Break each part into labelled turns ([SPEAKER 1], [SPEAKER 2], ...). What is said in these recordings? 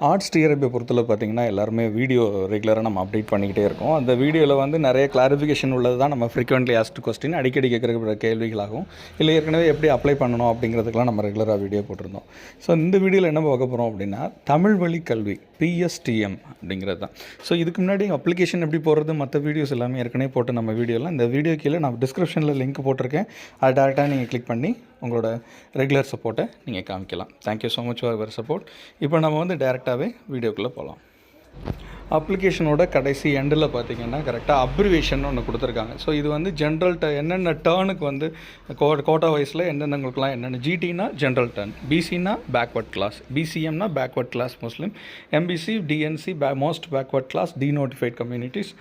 [SPEAKER 1] Arts TRP பொறுத்தளவு பார்த்தீங்கன்னா எல்லாருமே வீடியோ ரெகுலராக நம்ம அப்டேட் பண்ணிக்கிட்டே இருக்கோம். அந்த வீடியோவில் வந்து நிறைய கிளாரிஃபிகேஷன் உள்ளது தான் நம்ம ஃப்ரீக்வெண்ட்லி ஆஸ்ட் கொஸ்டின் அடிக்கடி கேட்குற கேள்விகளாகும். இல்லை ஏற்கனவே எப்படி அப்ளை பண்ணணும் அப்படிங்கிறதுக்கெலாம் நம்ம ரெகுலராக வீடியோ போட்டிருந்தோம். ஸோ இந்த வீடியோவில் என்ன பார்க்க போகிறோம் அப்படின்னா தமிழ் வழி கல்வி பிஎஸ்டிஎம் அப்படிங்கிறது தான். ஸோ இதுக்கு முன்னாடி அப்ளிகேஷன் எப்படி போடுறது மற்ற வீடியோஸ் எல்லாமே ஏற்கனவே போட்டு நம்ம வீடியோலாம் இந்த வீடியோ கீழே நான் டிஸ்கிரிப்ஷனில் லிங்க் போட்டிருக்கேன். அது டேரெக்டாக நீங்கள் கிளிக் பண்ணி உங்களோட ரெகுலர் சப்போர்ட்டை நீங்கள் காமிக்கலாம். Thank you so much for your support இப்போ நம்ம வந்து டேரெக்டாகவே வீடியோக்குள்ளே போகலாம் அப்ளிகேஷனோட கடைசி எண்டில் பார்த்தீங்கன்னா கரெக்டாக அப்ரிவேஷன் ஒன்று கொடுத்துருக்காங்க. ஸோ இது வந்து ஜென்ரல் ட என்னென்ன டேர்னுக்கு வந்து கோ கோட்டா வைஸில் எந்தெந்தங்களுக்குலாம் என்னென்ன ஜிடினா ஜென்ரல் டர்ன் பிசினா backward class பிசிஎம்னா backward class Muslim MBC DNC pay most backward class denotified communities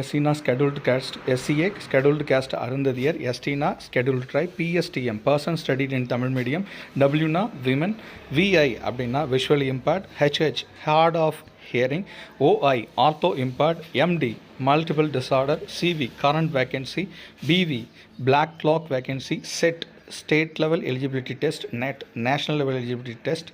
[SPEAKER 1] எஸ்சினா scheduled caste SCA scheduled caste Arunthathiyar எஸ்டினா scheduled tribe PSTM person studied in Tamil medium டபிள்யூனா women VI அப்படின்னா visual impaired HH hard of hearing OI ortho impaired MD multiple disorder CV current vacancy BV backlog vacancy SET state level eligibility test NET national level eligibility test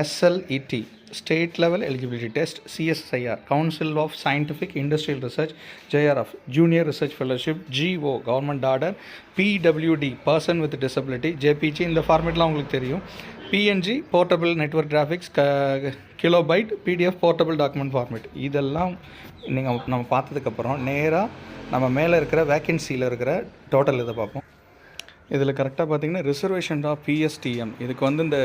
[SPEAKER 1] SLET state level eligibility test CSIR council of scientific industrial research JRF junior research fellowship GO government order PWD person with disability JPG இந்த ஃபார்மேட்லாம் உங்களுக்கு தெரியும். PNG portable network graphics க kilobyte PDF portable document format இதெல்லாம் நீங்கள் நம்ம பார்த்ததுக்கப்புறம் நேராக நம்ம மேலே இருக்கிற வேக்கன்சியில் இருக்கிற டோட்டல் இதை பார்ப்போம். இதில் கரெக்டாக பார்த்தீங்கன்னா ரிசர்வேஷன் ஆஃப் பிஎஸ்டிஎம் இதுக்கு வந்து இந்த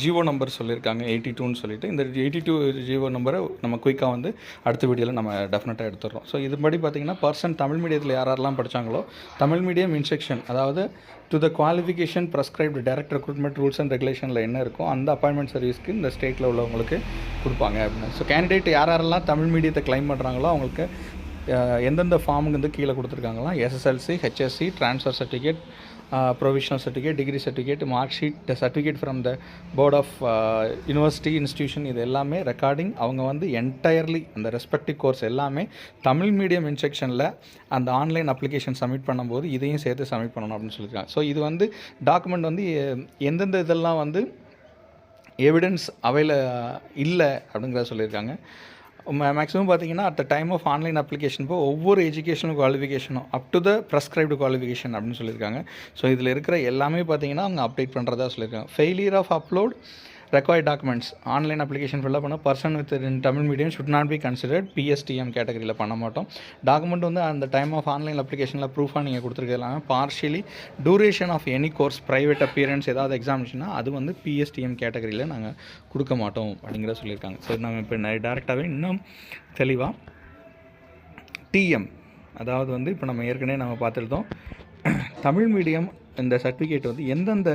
[SPEAKER 1] ஜியோ நம்பர் சொல்லியிருக்காங்க எயிட்டி டூன்னு சொல்லிட்டு. இந்த எயிட்டி டூ ஜியோ நம்பரை நம்ம குயிக்காக வந்து அடுத்த வீடியோவில் நம்ம டெஃபினட்டாக எடுத்துடுறோம். ஸோ இதுபடி பார்த்தீங்கன்னா பர்சன் தமிழ் மீடியத்தில் யார் யாரெல்லாம் படித்தாங்களோ தமிழ் மீடியம் இன்ஸ்ட்ரக்ஷன் அதாவது to the qualification prescribed direct recruitment rules and ரெகுலேஷனில் என்ன இருக்கோ அந்த அப்பாயின்மெண்ட் சர்வீஸ்க்கு இந்த ஸ்டேட்டில் உள்ளவங்களுக்கு கொடுப்பாங்க அப்படின்னு. ஸோ கேண்டிடேட் யார் யாரெல்லாம் தமிழ் மீடியத்தை கிளைம் பண்ணுறாங்களோ அவங்களுக்கு எந்தெந்த ஃபார்முக்கு வந்து கீழே கொடுத்துருக்காங்களா SSLC HSC transfer certificate provisional certificate degree certificate mark sheet certificate from the board of university institution இது எல்லாமே ரெக்கார்டிங் அவங்க வந்து என்டையர்லி அந்த ரெஸ்பெக்டிவ் கோர்ஸ் எல்லாமே தமிழ் மீடியம் இன்ஸ்ட்ரக்ஷனில் அந்த ஆன்லைன் அப்ளிகேஷன் சப்மிட் பண்ணும்போது இதையும் சேர்த்து சப்மிட் பண்ணணும் அப்படின்னு சொல்லியிருக்காங்க. ஸோ இது வந்து டாக்குமெண்ட் வந்து எந்தெந்த இதெல்லாம் வந்து எவிடன்ஸ் அவைல இல்லை அப்படிங்கிறத சொல்லியிருக்காங்க. மேக்ஸிமம் பார்த்தீங்கன்னா at the time of online application இப்போ ஒவ்வொரு educational குவாலிஃபிகேஷனும் up to the prescribed qualification அப்படின்னு சொல்லியிருக்காங்க. ஸோ இதில் இருக்கிற எல்லாமே பார்த்தீங்கன்னா அவங்க அப்டேட் பண்ணுறதா சொல்லியிருக்காங்க. Failure of upload required documents online application fill up பண்ண person with in Tamil medium should not be considered PSTM கேட்டகரியில் பண்ண மாட்டோம். டாக்குமெண்ட் வந்து அந்த டைம் ஆஃப் ஆன்லைன் அப்ளிகேஷனில் ப்ரூஃபாக நீங்கள் கொடுத்துருக்கலாம். Partially duration of any course private appearance ஏதாவது எக்ஸாமினேஷனா அது வந்து பிஎஸ்டிஎம் கேட்டகரியில் நாங்கள் கொடுக்க மாட்டோம் அப்படிங்கிறத சொல்லியிருக்காங்க. ஸோ நம்ம இப்போ டேரெக்டாகவே இன்னும் தெளிவாக டிஎம் அதாவது வந்து இப்போ நம்ம ஏற்கனவே நம்ம பார்த்துருந்தோம். தமிழ் மீடியம் இந்த சர்டிஃபிகேட் வந்து எந்தெந்த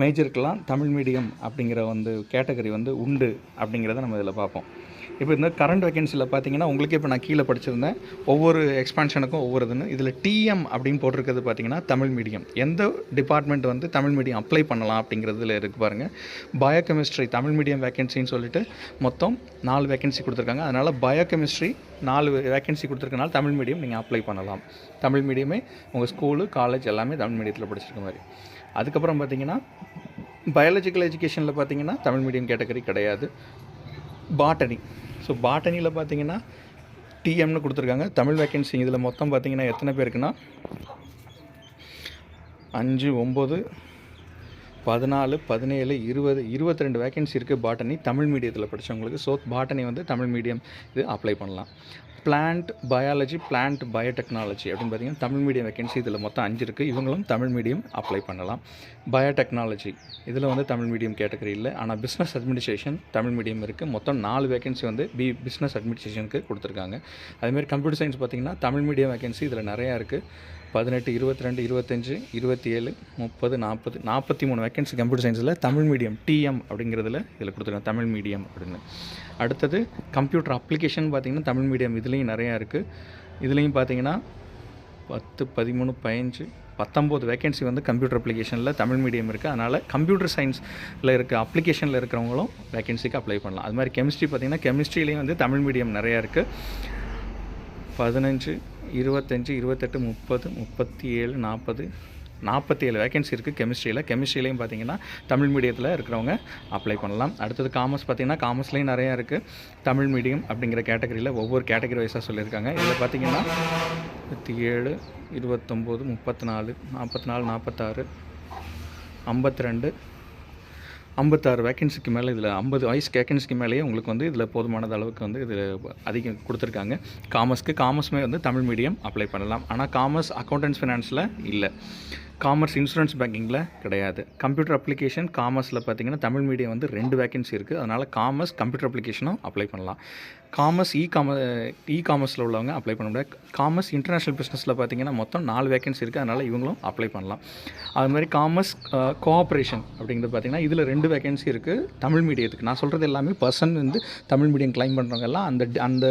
[SPEAKER 1] மேஜருக்கெல்லாம் தமிழ் மீடியம் அப்படிங்கிற வந்து கேட்டகரி வந்து உண்டு அப்படிங்கிறத நம்ம இதில் பார்ப்போம். இப்போ இந்த கரண்ட் வேகன்சியில் பார்த்தீங்கன்னா உங்களுக்கே இப்போ நான் கீழே படிச்சிருந்தேன். ஒவ்வொரு எக்ஸ்பான்ஷனுக்கும் ஒவ்வொரு இதுன்னு இதில் டிஎம் அப்படின்னு போட்டிருக்கிறது பார்த்தீங்கன்னா தமிழ் மீடியம். எந்த டிபார்ட்மெண்ட் வந்து தமிழ் மீடியம் அப்ளை பண்ணலாம் அப்படிங்கிறதுல இருக்குது பாருங்கள் பயோகெமிஸ்ட்ரி தமிழ் மீடியம் வேகன்சின்னு சொல்லிட்டு மொத்தம் நாலு வேகன்சி கொடுத்துருக்காங்க. அதனால் பயோகெமிஸ்ட்ரி நாலு வேக்கன்சி கொடுத்துருக்கனால தமிழ் மீடியம் நீங்கள் அப்ளை பண்ணலாம். தமிழ் மீடியமே உங்கள் ஸ்கூலு காலேஜ் எல்லாமே தமிழ் மீடியத்தில் படிச்சிருக்க மாதிரி. அதுக்கப்புறம் பார்த்தீங்கன்னா பயாலஜிக்கல் எஜுகேஷனில் பார்த்தீங்கன்னா தமிழ் மீடியம் கேட்டகரி கிடையாது. பாட்டனி ஸோ பாட்டனியில் பார்த்தீங்கன்னா டிஎம்னு கொடுத்துருக்காங்க. தமிழ் வேக்கன்சி இதில் மொத்தம் பார்த்தீங்கன்னா எத்தனை பேருக்குன்னா? அஞ்சு ஒம்பது பதினாலு பதினேழு இருபது இருபத்தி ரெண்டு வேகன்சி இருக்குது பாட்டனி தமிழ் மீடியத்தில் படித்தவங்களுக்கு ஸோ பாட்டனி வந்து தமிழ் மீடியம் இது அப்ளை பண்ணலாம். பிளான்ட் பயாலஜி பிளான்ட் பயோடெக்னாலஜி அப்படின்னு பார்த்தீங்கன்னா தமிழ் மீடியம் வேகன்சி இதில் மொத்தம் அஞ்சு இருக்குது இவங்களும் தமிழ் மீடியம் அப்ளை பண்ணலாம். பயோடெக்னாலஜி இதில் வந்து தமிழ் மீடியம் கேட்டகரி இல்லை. ஆனால் பிஸ்னஸ் அட்மினிஸ்ட்ரேஷன் தமிழ் மீடியம் இருக்குது மொத்தம் நாலு வேகன்சி வந்து பி பிஸ்னஸ் அட்மினிஸ்ட்ரேஷனுக்கு கொடுத்துருக்காங்க. அதேமாதிரி கம்ப்யூட்டர் சயின்ஸ் பார்த்தீங்கன்னா தமிழ் மீடியம் வேகன்சி இதில் நிறையா இருக்குது பதினெட்டு இருபத்தி ரெண்டு இருபத்தஞ்சு இருபத்தி ஏழு முப்பது நாற்பது நாற்பத்தி மூணு வேக்கன்சி கம்ப்யூட்டர் சயின்ஸில் தமிழ் மீடியம் டிஎம் அப்படிங்கிறதுல இதில் கொடுத்துருக்காங்க தமிழ் மீடியம் அப்படின்னு. அடுத்தது கம்ப்யூட்டர் அப்ளிகேஷன் பார்த்திங்கன்னா தமிழ் மீடியம் இதுலேயும் நிறையா இருக்குது இதுலேயும் பார்த்தீங்கன்னா பத்து பதிமூணு பதினஞ்சு பத்தொம்போது வேகன்சி வந்து கம்ப்யூட்டர் அப்ளிகேஷனில் தமிழ் மீடியம் இருக்குது அதனால் கம்ப்யூட்டர் சயின்ஸில் இருக்க அப்ளிகேஷனில் இருக்கிறவங்களும் வேகன்சிக்கு அப்ளை பண்ணலாம். அது மாதிரி கெமிஸ்ட்ரி பார்த்திங்கன்னா கெமிஸ்ட்ரிலேயும் வந்து தமிழ் மீடியம் நிறையா இருக்குது பதினஞ்சு இருபத்தஞ்சி இருபத்தெட்டு முப்பது முப்பத்தி ஏழு நாற்பது நாற்பத்தி ஏழு வேகன்சி இருக்குது கெமிஸ்ட்ரியில் கெமிஸ்ட்ரிலையும் பார்த்தீங்கன்னா தமிழ் மீடியத்தில் இருக்கிறவங்க அப்ளை பண்ணலாம். அடுத்தது காமர்ஸ் பார்த்தீங்கன்னா காமர்ஸ்லேயும் நிறையா இருக்குது தமிழ் மீடியம் அப்படிங்கிற கேட்டகரியில் ஒவ்வொரு கேட்டகரி வைஸாக சொல்லியிருக்காங்க. இதில் பார்த்தீங்கன்னா இருபத்தி ஏழு இருபத்தொம்போது முப்பத்தி நாலு நாற்பத்தி நாலு நாற்பத்தாறு ஐம்பத்தி ரெண்டு ஐம்பத்தாறு வேக்கன்சிக்கு மேலே இதில் ஐம்பது வயசு வேக்கன்சிக்கு மேலேயே உங்களுக்கு வந்து இதில் போதுமானது அளவுக்கு வந்து இதில் அதிகம் கொடுத்துருக்காங்க. காமர்ஸ்க்கு காமர்ஸுமே வந்து தமிழ் மீடியம் அப்ளை பண்ணலாம். ஆனால் காமர்ஸ் அக்கௌண்டன்ஸ் ஃபினான்ஸில் இல்லை. காமர்ஸ் இன்சூரன்ஸ் பேங்கிங்கில் கிடையாது. கம்ப்யூட்டர் அப்ளிகேஷன் காமர்ஸில் பார்த்தீங்கன்னா தமிழ் மீடியம் வந்து ரெண்டு வேக்கன்சி இருக்குது அதனால் காமர்ஸ் கம்ப்யூட்டர் அப்ளிகேஷனும் அப்ளை பண்ணலாம். காமர்ஸ் இ காமர் இ காமர்ஸில் உள்ளவங்க அப்ளை பண்ண முடியாது. காமர்ஸ் இன்டர்நேஷ்னல் பிஸ்னஸில் பார்த்தீங்கன்னா மொத்தம் நாலு வேகன்சி இருக்குது அதனால் இவங்களும் அப்ளை பண்ணலாம். அது மாதிரி காமர்ஸ் கோஆப்ரேஷன் அப்படிங்கிறது பார்த்தீங்கன்னா இதில் ரெண்டு வேகன்சி இருக்குது தமிழ் மீடியத்துக்கு நான் சொல்கிறது எல்லாமே பர்சன் வந்து தமிழ் மீடியம் கிளைம் பண்ணுறவங்கெல்லாம் அந்த அந்த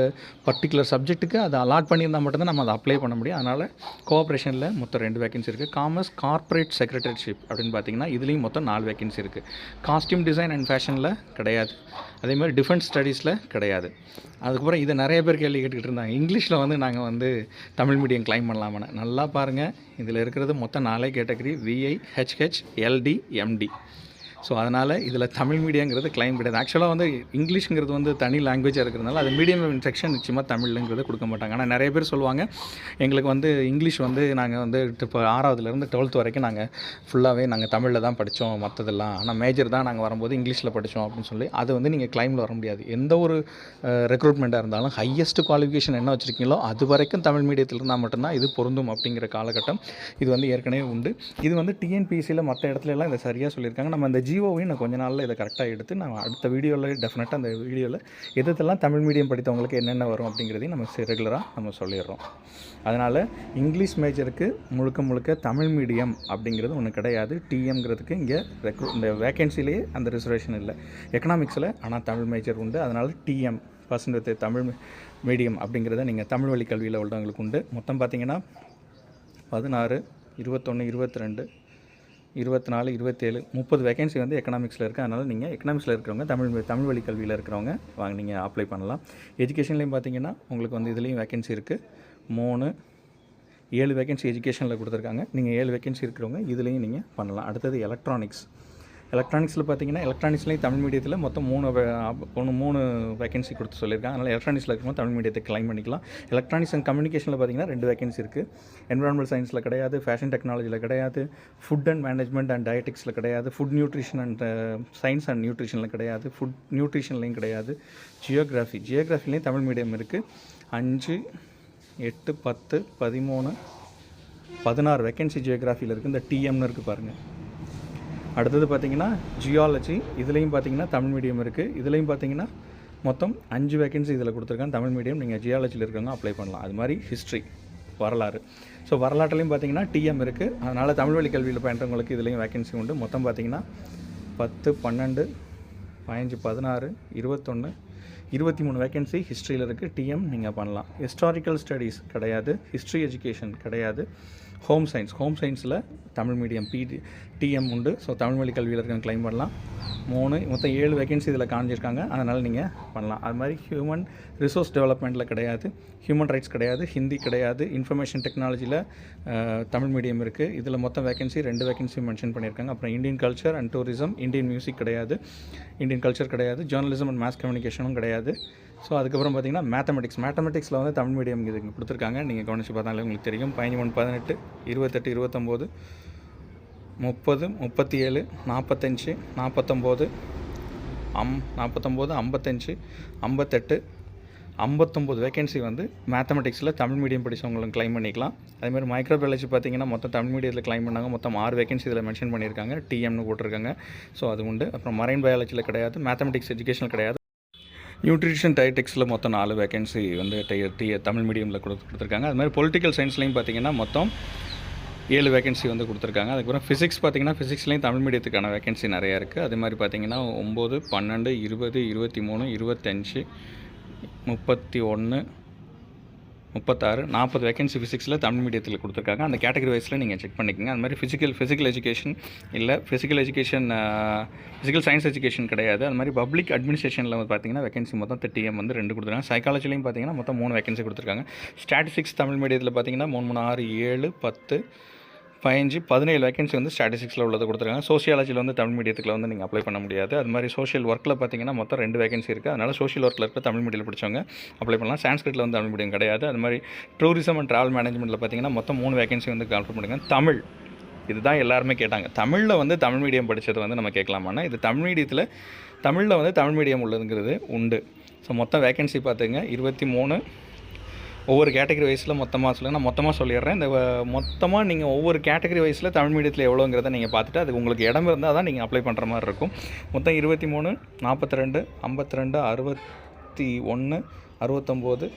[SPEAKER 1] பர்டிகுலர் சப்ஜெக்ட்டுக்கு அதை அலாட் பண்ணியிருந்தால் மட்டும்தான் நம்ம அதை அப்ளை பண்ண முடியும். அதனால் கோஆப்ரேஷனில் மொத்தம் ரெண்டு வேகன்சி இருக்குது காமர்ஸ் கார்ப்பரேட் செக்ரட்டரிஷிப் அப்படின்னு பார்த்தீங்கன்னா இதுலேயும் மொத்தம் நாலு வேகன்சி இருக்குது காஸ்டியூம் டிசைன் அண்ட் ஃபேஷனில் கிடையாது. அதே மாதிரி டிஃபென்ஸ் ஸ்டடீஸில் கிடையாது. அதுக்கப்புறம் இதை நிறைய பேர் கேள்வி கேட்டுக்கிட்டு இருந்தாங்க. இங்கிலீஷில் வந்து நாங்கள் வந்து தமிழ் மீடியம் கிளைம் பண்ணலாமான்னு. நல்லா பாருங்கள் இதில் இருக்கிறது மொத்தம் நாலே category VI HH LD MD so அதனால் இதில் தமிழ் மீடியங்கிறது கிளைம் கிடையாது. ஆக்சுவலாக வந்து இங்கிலீஷ்ங்கிறது வந்து தனி லாங்குவேஜாக இருக்கிறதுனால அது மீடியம் செக்ஷன் நிச்சயமாக தமிழ்ங்கிறது கொடுக்க மாட்டாங்க. ஆனால் நிறைய பேர் சொல்லுவாங்க எங்களுக்கு வந்து இங்கிலீஷ் வந்து நாங்கள் வந்து இப்போ ஆறாவதுலேருந்து டுவெல்த் வரைக்கும் நாங்கள் ஃபுல்லாகவே நாங்கள் தமிழில் தான் படித்தோம் மற்றதெல்லாம் ஆனால் மேஜர் தான் நாங்கள் வரும்போது இங்கிலீஷில் படித்தோம் அப்படின்னு சொல்லி அது வந்து நீங்கள் கிளைமில் வர முடியாது. எந்த ஒரு ரெக்ரூட்மெண்ட்டாக இருந்தாலும் ஹையஸ்ட் குவாலிஃபிகேஷன் என்ன வச்சுருக்கீங்களோ அது வரைக்கும் தமிழ் மீடியத்தில் இருந்தால் மட்டும்தான் இது பொருந்தும் அப்படிங்கிற காலகட்டம் இது வந்து ஏற்கனவே உண்டு. இது வந்து டிஎன்பிசியில் மற்ற இடத்துல எல்லாம் இதை சரியாக சொல்லியிருக்காங்க. நம்ம அந்த ஜியோவையும் நான் கொஞ்ச நாளில் இதை கரெக்டாக எடுத்து நான் அடுத்த வீடியோவில் டெஃபினட்டாக அந்த வீடியோவில் எதெல்லாம் தமிழ் மீடியம் படித்தவங்களுக்கு என்னென்ன வரும் அப்படிங்கிறதையும் நம்ம ரெகுலராக நம்ம சொல்லிடுறோம். அதனால் இங்கிலீஷ் மேஜருக்கு முழுக்க முழுக்க தமிழ் மீடியம் அப்படிங்கிறது ஒன்று கிடையாது. டிஎம்ங்கிறதுக்கு இங்கே ரெக்ரூ இந்த வேகன்சிலேயே அந்த ரிசர்வேஷன் இல்லை. எக்கனாமிக்ஸில் ஆனால் தமிழ் மேஜர் உண்டு. அதனால் TM persons with Tamil medium அப்படிங்கிறத நீங்கள் தமிழ் வழி கல்வியில் உள்ளவங்களுக்கு உண்டு. மொத்தம் பார்த்தீங்கன்னா பதினாறு இருபத்தொன்று இருபத்தி ரெண்டு இருபத்தி நாலு இருபத்தேழு முப்பது வேகன்சி வந்து எக்கனாமிக்ஸில் இருக்குது அதனால் நீங்கள் எக்கனாமிக்ஸில் இருக்கிறவங்க தமிழ் தமிழ் வழி கல்வியில் இருக்கிறவங்க வாங்க நீங்கள் அப்ளை பண்ணலாம். எஜுகேஷன்லேயும் பார்த்தீங்கன்னா உங்களுக்கு வந்து இதுலேயும் வேகன்சி இருக்குது மூணு ஏழு வேகன்சி எஜுகேஷனில் கொடுத்துருக்காங்க. நீங்கள் ஏழு வேகன்சி இருக்கிறவங்க இதுலேயும் நீங்கள் பண்ணலாம். அடுத்தது எலக்ட்ரானிக்ஸ் எலக்ட்ரானிக்ஸில் பார்த்தீங்கன்னா எலக்ட்ரானிக்ஸ்லேயும் தமிழ் மீடியத்தில் மொத்தம் மூணு ஒன்று மூணு வேகன்சி கொடுத்து சொல்லியிருக்காங்க. அதனால் எலக்ட்ரானிக்ஸில் இருக்கும்போது தமிழ் மீடியத்தை கிளைம் பண்ணிக்கலாம். எலக்ட்ரானிக்ஸ் அண்ட் கம்யூனிகேஷனில் பார்த்தீங்கன்னா ரெண்டு வேகன்சி இருக்குது என்வரான்மெண்டல் சயின்ஸில் கிடையாது ஃபேஷன் டெக்னாலஜியில் கிடையாது ஃபுட் அண்ட் மேனேஜ்மெண்ட் அண்ட் டயட்டிக்ஸில் கிடையாது food nutrition and science and நியூட்ரிஷனில் கிடையாது ஃபுட் நியூட்ரிஷன்லையும் கிடையாது ஜியோகிராஃபி ஜியோகிராஃபிலையும் தமிழ் மீடியம் இருக்குது அஞ்சு எட்டு பத்து பதிமூணு பதினாறு வேகன்சி ஜியோகிராஃபியில் இருக்குது இந்த டிஎம்னு இருக்குது பாருங்கள் அடுத்தது பார்த்தீங்கன்னா ஜியாலஜி இதுலேயும் பார்த்தீங்கன்னா தமிழ் மீடியம் இருக்குது இதுலேயும் பார்த்தீங்கன்னா மொத்தம் அஞ்சு வேகன்சி இதில் கொடுத்துருக்காங்க. தமிழ் மீடியம் நீங்கள் ஜியாலஜியில் இருக்கவங்க அப்ளை பண்ணலாம். அது மாதிரி ஹிஸ்ட்ரி வரலாறு. ஸோ வரலாற்றுலையும் பார்த்தீங்கன்னா டிஎம் இருக்குது அதனால் தமிழ் வழி கல்வியில் பயின்றவங்களுக்கு இதுலேயும் வேகன்சி உண்டு. மொத்தம் பார்த்தீங்கன்னா பத்து பன்னெண்டு பதினஞ்சு பதினாறு இருபத்தொன்று இருபத்தி மூணு வேகன்சி ஹிஸ்ட்ரியில் இருக்குது டிஎம் நீங்கள் பண்ணலாம். ஹிஸ்டாரிக்கல் ஸ்டடீஸ் கிடையாது. ஹிஸ்ட்ரி எஜுகேஷன் கிடையாது. ஹோம் சயின்ஸ் ஹோம் சயின்ஸில் தமிழ் மீடியம் பிடி டிஎம் உண்டு. ஸோ தமிழ் வழி கல்வியில் இருக்க கிளைம் பண்ணலாம். மூணு மொத்தம் ஏழு வேகன்சி இதில் காணிச்சிருக்காங்க அதனால் நீங்கள் பண்ணலாம். அது மாதிரி ஹியூமன் ரிசோர்ஸ் டெவலப்மெண்ட்டில் கிடையாது. ஹியூமன் ரைட்ஸ் கிடையாது. ஹிந்தி கிடையாது. இன்ஃபர்மேஷன் டெக்னாலஜியில் தமிழ் மீடியம் இருக்குது இதில் மொத்தம் வேகன்சி ரெண்டு வேகன்சி மென்ஷன் பண்ணியிருக்காங்க அப்புறம் Indian culture and tourism Indian music கிடையாது. இந்தியன் கல்ச்சர் கிடையாது. ஜேர்னலிசம் அண்ட் மாஸ் கம்யூனிகேஷனும் கிடையாது. ஸோ அதுக்கப்புறம் பார்த்தீங்கன்னா மேத்தமெட்டிக்ஸ் மேத்தமெட்டிக்ஸில் வந்து தமிழ் மீடியம் இது கொடுத்துருக்காங்க. நீங்கள் கவனித்து பார்த்தாலே உங்களுக்கு தெரியும். பதினொன்று பதினெட்டு இருபத்தெட்டு இருபத்தொம்போது முப்பது முப்பத்தி ஏழு நாற்பத்தஞ்சு நாற்பத்தொம்போது அம் நாற்பத்தொம்போது ஐம்பத்தஞ்சு ஐம்பத்தெட்டு ஐம்பத்தொம்போது வேகன்சி வந்து மேத்தமெட்டிக்ஸில் தமிழ் மீடியம் படித்தவங்களும் க்ளைம் பண்ணிக்கலாம். அதேமாதிரி மைக்ரோபயாலஜி பார்த்தீங்கன்னா மொத்தம் தமிழ் மீடியத்தில் க்ளைம் பண்ணாங்க. மொத்தம் ஆறு வேகன்சி இதில் மென்ஷன் பண்ணியிருக்காங்க. டிஎம்னு போட்டிருக்காங்க. ஸோ அது உண்டு. அப்புறம் மரைன் பயாலஜியில் கிடையாது. மேத்தமெட்டிக்ஸ் எஜுகேஷனில் கிடையாது. நியூட்ரிஷன் டயட்டிக்ஸில் மொத்தம் நாலு வேகன்சி வந்து டி தமிழ் மீடியமில் கொடுத்து கொடுத்துருக்காங்க. அது மாதிரி பொலிட்டிக்கல் சயின்ஸ்லையும் பார்த்தீங்கன்னா மொத்தம் ஏழு வேகன்சி வந்து கொடுத்துருக்காங்க. அதுக்கப்புறம் ஃபிசிக்ஸ் பார்த்தீங்கன்னா ஃபிசிக்ஸ்லேயும் தமிழ் மீடியத்துக்கான வேகன்சி நிறையா இருக்குது அதே மாதிரி பார்த்தீங்கன்னா ஒம்பது பன்னெண்டு இருபது இருபத்தி மூணு இருபத்தஞ்சு முப்பத்தி ஒன்று முப்பத்தாறு நாற்பது வேகன்சி ஃபிசிக்ஸில் தமிழ் மீடியத்தில் கொடுத்துருக்காங்க. அந்த கேட்டகரி வைஸில் நீங்கள் செக் பண்ணிக்கோங்க. அது மாதிரி ஃபிசிக்கல் ஃபிசிக்கல் எஜுகேஷன் இல்லை physical education physical science education கிடையாது. அது மாதிரி பப்ளிக் அட்மினிஸ்ட்ரேஷனில் வந்து பார்த்தீங்கன்னா வேகன்சி மொத்தம் தேர்ட்டிஎம் வந்து ரெண்டு கொடுத்துருக்காங்க. சைக்காலஜிலையும் பார்த்தீங்கன்னா மொத்தம் மூணு வேகன்சி கொடுத்துருக்காங்க. ஸ்டாட்டிஸ்டிக்ஸ் தமிழ் மீடியத்தில் பார்த்தீங்கன்னா மூணு மூணு ஆறு ஏழு பத்து பதினஞ்சு பதினேழு வேகன்சி வந்து ஸ்டாட்டிஸ்டிக்ஸில் உள்ளது கொடுத்துருக்காங்க. சோஷியாலஜியில் வந்து தமிழ் மீடியத்தில் வந்து நீங்கள் அப்ளை பண்ண முடியாது. அது மாதிரி சோஷியல் ஒர்க்கில் பார்த்தீங்கன்னா மொத்தம் ரெண்டு வேகன்சி இருக்குது அதனால் சோஷியல் ஒர்க்கில் இருக்க தமிழ் மீடியம் பிடிச்சவங்க அப்ளை பண்ணலாம். சான்ஸ்கிரிட்டில் வந்து தமிழ் மீடியம் கிடையாது. அது மாதிரி டூரிசம் அண்ட் ட்ராவல் மேனேஜ்மெண்ட்டில் பார்த்தீங்கன்னா மொத்தம் மூணு வேகன்சி வந்து கால் பண்ணுங்க தமிழ். இதுதான் எல்லாருமே கேட்டாங்க. தமிழில் வந்து தமிழ் மீடியம் படித்தது வந்து நம்ம கேட்கலாமான்னா இது தமிழ் மீடியத்தில் தமிழில் வந்து தமிழ் மீடியம் உள்ளதுங்கிறது உண்டு. ஸோ மொத்தம் வேகன்சி பார்த்துங்க. இருபத்தி மூணு ஒவ்வொரு கேட்டகரி வைஸில் மொத்தமாக சொல்லுங்கள் நான் மொத்தமாக சொல்லிடுறேன். இந்த மொத்தமாக நீங்கள் ஒவ்வொரு கேட்டகரி வைஸில் தமிழ் மீடியத்தில் எவ்வளோங்கிறத நீங்கள் பார்த்துட்டு அதுக்கு உங்களுக்கு இடம் இருந்தால் தான் நீங்கள் அப்ளை பண்ணுற மாதிரி இருக்கும். மொத்தம் இருபத்தி மூணு நாற்பத்தி ரெண்டு ஐம்பத்தி ரெண்டு அறுபத்தி ஒன்று அறுபத்தொம்போது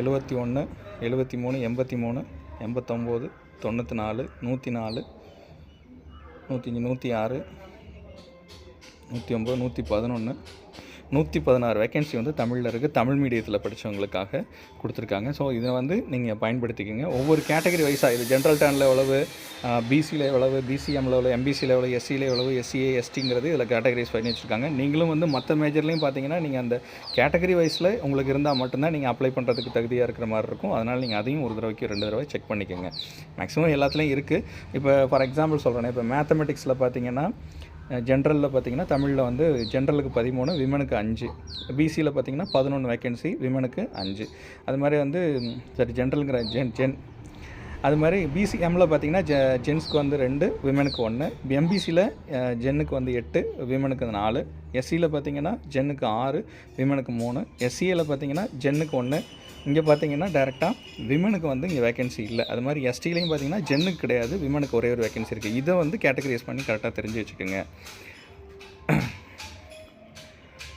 [SPEAKER 1] எழுபத்தி ஒன்று எழுபத்தி மூணு எண்பத்தி மூணு எண்பத்தொம்போது தொண்ணூற்றி நாலு நூற்றி நாலு நூற்றி நூற்றி ஆறு நூற்றி ஒம்பது நூற்றி பதினொன்று நூற்றி பதினாறு வேகன்சி வந்து தமிழில் இருக்குது தமிழ் மீடியத்தில் படித்தவங்களுக்காக கொடுத்துருக்காங்க. ஸோ இதை வந்து நீங்கள் பயன்படுத்திக்கோங்க. ஒவ்வொரு கேட்டகரி வைஸாக இது ஜென்ரல் டேனில் எவ்வளவு பிசியில் எவ்வளவு பிசிஎம்மில் எவ்வளோ எம்பிசியில் எவ்வளோ எஸ்சியில் எவ்வளவு எஸ்சிஏ எஸ்டிங்கிறது இதில் கேட்டகரிஸ் பண்ணி வச்சுருக்காங்க. நீங்களும் வந்து மற்ற மேஜர்லேயும் பார்த்தீங்கன்னா நீங்கள் அந்த கேட்டகரி வைஸில் உங்களுக்கு இருந்தால் மட்டும்தான் நீங்கள் அப்ளை பண்ணுறதுக்கு தகுதியாக இருக்கிற மாதிரி இருக்கும். அதனால் நீங்கள் அதையும் ஒரு தடவைக்கு ரெண்டு தடவை செக் பண்ணிக்கோங்க. மேக்ஸிமம் எல்லாத்துலேயும் இருக்குது இப்போ ஃபார் எக்ஸாம்பிள் சொல்கிறேன் இப்போ மேத்தமெட்டிக்ஸில் பார்த்தீங்கன்னா ஜென்ரலில் பார்த்தீங்கன்னா தமிழில் வந்து ஜென்ரலுக்கு பதிமூணு விமனுக்கு அஞ்சு. பிசியில் பார்த்தீங்கன்னா பதினொன்று வேக்கன்சி விமனுக்கு அஞ்சு. அது மாதிரி வந்து சரி ஜென்ரலுங்கிற ஜென் ஜென் அது மாதிரி பிசிஎம்மில் பார்த்தீங்கன்னா ஜெ ஜென்ஸ்க்கு வந்து ரெண்டு விமனுக்கு ஒன்று எம்பிசியில் ஜென்னுக்கு வந்து எட்டு விமனுக்கு நாலு. எஸ்சியில் பார்த்தீங்கன்னா ஜென்னுக்கு ஆறு விமனுக்கு மூணு. எஸ்சியில் பார்த்தீங்கன்னா ஜென்னுக்கு ஒன்று இங்கே பார்த்தீங்கன்னா டேரெக்டாக விமனுக்கு வந்து இங்கே வேகன்சி இல்லை. அது மாதிரி எஸ்டிலையும் பார்த்தீங்கன்னா ஜென்னுக்கு கிடையாது விமனுக்கு ஒரே ஒரு வேகன்சி இருக்குது இதை வந்து கேட்டகரைஸ் பண்ணி கரெக்டாக தெரிஞ்சு வச்சுக்கோங்க.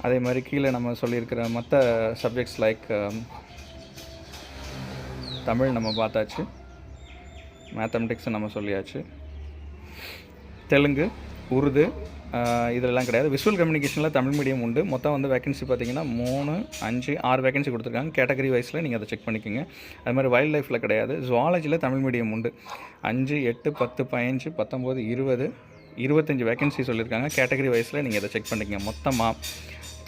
[SPEAKER 1] அதே மாதிரி கீழே நம்ம சொல்லியிருக்கிற மற்ற சப்ஜெக்ட்ஸ் லைக் தமிழ் நம்ம பார்த்தாச்சு. மேத்தமெட்டிக்ஸை நம்ம சொல்லியாச்சு. தெலுங்கு உருது இதெல்லாம் கிடையாது. விஷுவல் கம்யூனிகேஷனில் தமிழ் மீடியம் உண்டு. மொத்தம் வந்து வேகன்சி பார்த்தீங்கன்னா மூணு அஞ்சு ஆறு வேகன்சி கொடுத்துருக்காங்க. கேட்டகரி வைஸில் நீங்கள் அதை செக் பண்ணிக்கோங்க. அது மாதிரி வைல்ட் லைஃப்பில் கிடையாது. ஜுவாலஜியில் தமிழ் மீடியம் உண்டு. அஞ்சு எட்டு பத்து பதினஞ்சு பத்தொம்போது இருபது இருபத்தஞ்சி வேகன்சி சொல்லியிருக்காங்க. கேட்டகரி வைஸில் நீங்கள் அதை செக் பண்ணிக்கங்க. மொத்தமாக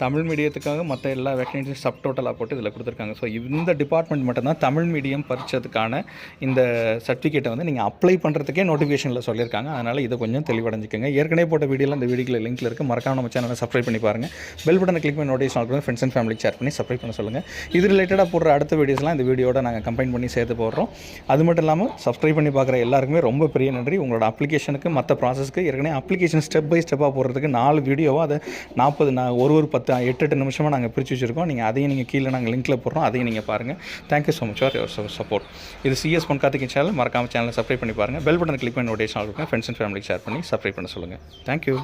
[SPEAKER 1] தமிழ் மீடியத்துக்காக மற்ற எல்லா வேக்கன்சியும் சப் டோட்டலாக போட்டு இதில் கொடுத்துருக்காங்க. ஸோ இந்த டிபார்ட்மெண்ட் மட்டும்தான் தமிழ் மீடியம் பரிச்சதுக்கான இந்த சர்டிஃபிகேட்டை வந்து நீங்கள் அப்ளை பண்ணுறதுக்கே நோட்டிஃபிகேஷனில் சொல்லியிருக்காங்க. அதனால் இதை கொஞ்சம் தெளிவடைஞ்சிக்கோங்க. ஏற்கனவே போட்ட வீடியோவில் அந்த வீடியோவில் லிங்க்கில் இருக்குது மறக்காம நம்ம சேனலை சப்ஸ்கிரைப் பண்ணி பாருங்கள் பெல் பட்டனை கிளிக் பண்ணி நோட்டீஸ் ஆகும் ஃப்ரெண்ட்ஸ் அண்ட் ஃபேமிலி ஷேர் பண்ணி சப்ஸ்கிரைப் பண்ண சொல்லுங்கள் இது ரிலேட்டடாக போடுற அடுத்த வீடியோஸ்லாம் இந்த வீடியோட நாங்கள் கம்பைன் பண்ணி சேர்த்து போடுறோம். அது மட்டும் இல்லாமல் சப்ஸ்கிரைப் பண்ணி பார்க்குற எல்லாருக்குமே ரொம்ப பெரிய நன்றி. உங்களோட அப்ளிகேஷனுக்கு மற்ற ப்ராசஸ்க்கு ஏற்கனவே அப்ளிகேஷன் ஸ்டெப் பை ஸ்டெப்பாக போடுறதுக்கு நாலு வீடியோவாக அதை நாற்பது நான் ஒரு ஒரு பத்து எட்டு எட்டு நிமிஷமாக நாங்கள் பிரித்து வச்சுருக்கோம். நீங்கள் அதையும் நீங்கள் கீழே நாங்கள் லிங்க்கில் போடுறோம். அதையும் நீங்கள் பாருங்கள் thank you so much for your support இது சிஎஸ் பொன் கார்த்திகை சேனல் மறக்காம சேனலை சப்ஸ்கிரைப் பண்ணி பாருங்கள் பெல் பட்டன் கிளிக் பண்ணி நோட்டிஃபிகேஷன் இருக்கும் ஃப்ரெண்ட்ஸ் அண்ட் ஃபேமிலி ஷேர் பண்ணி சப்ஸ்கிரைப் பண்ண சொல்லுங்கள் தேங்க்யூ